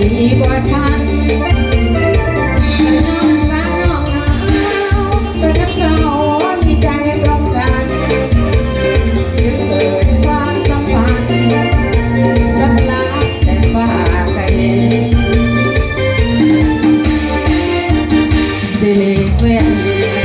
ดีกว่าฉันนองฟ้านองเราก็นักเก่ามีใจตรงกันเกิดความสัมพันธ์กับรักแต่ว่าใครสิริเวท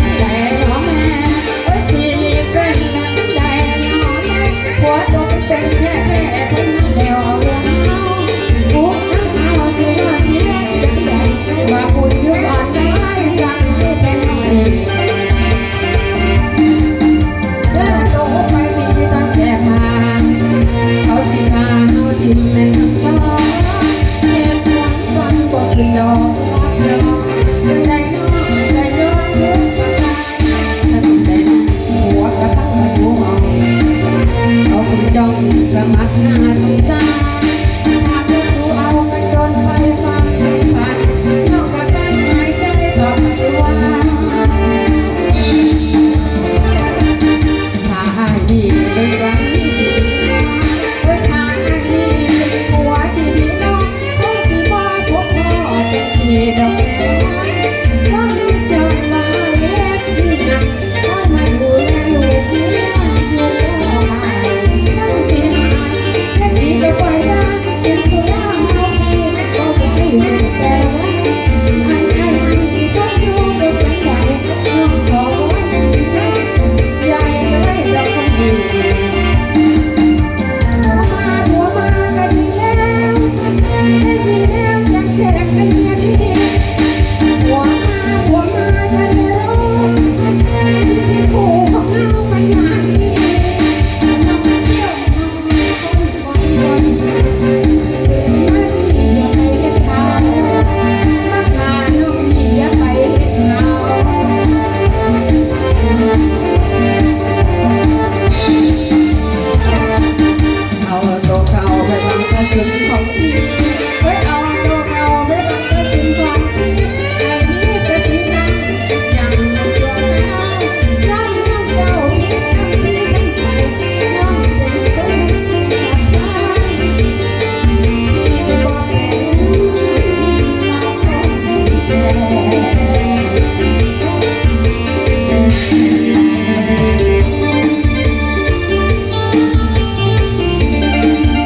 กระมัดน่าสงสาร you.